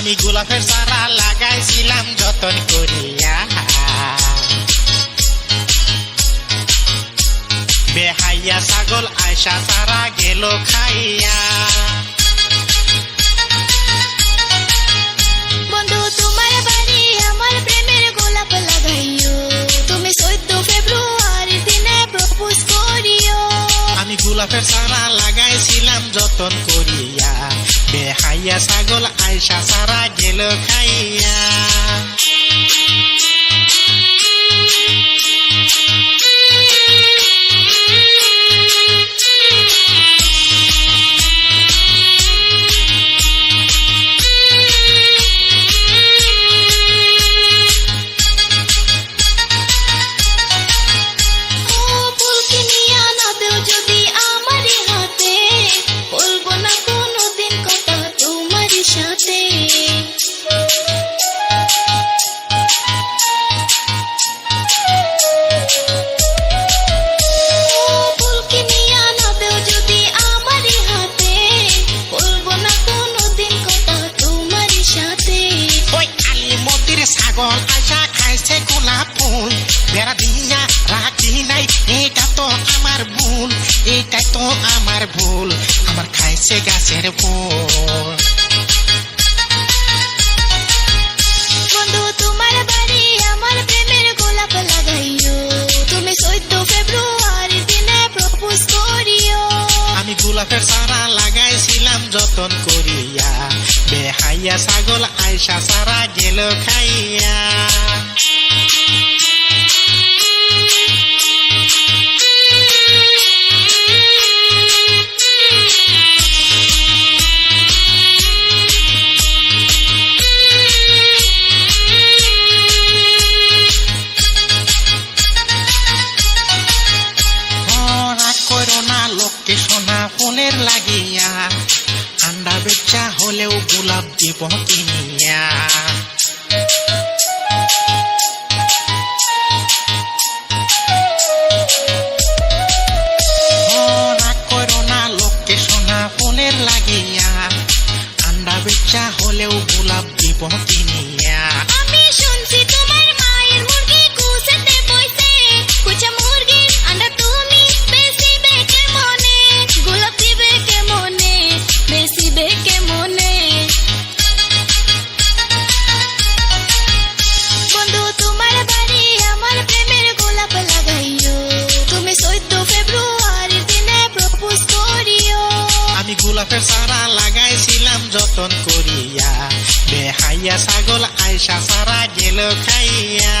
আমি গোলাপের চারা লাগাইছিলাম ছাগল আয়সা চারা গেল খাইয়া। বন্ধু তোমার বাড়ি আমার প্রেমের গোলাপ লাগাইও। তুমি চোদ্দ ফেব্রুয়ারির দিনে প্রপোজ করিও। আমি গোলাপের চারা লাগাইছিলাম যতন করিয়া। বেহাইয়া ছাগল আয়সা চারা গেল খাইয়া। মন্দির ছাগল আশা খাইছে গোলাপ ফুল বেড়া দিয়া রাখি নাই এটা তো আমার ভুল এটাই তো আমার ভুল আমার খাইছে গাছের ফুল গোলাপের চারা লাগাইছিলাম, যতন করিয়া। বেহাইয়া ছাগল আয়সা সারা গেল খাইয়া। দিব কিনিয়া লাগিয়া। আন্ডা বেচা হলেও গোলাপ দিব কিনিয়া আমি শুনছি আমি সারা লাগাইছিলাম যতন করিয়া। বেহাইয়া ছাগল আইসা সারা গেল খাইয়া।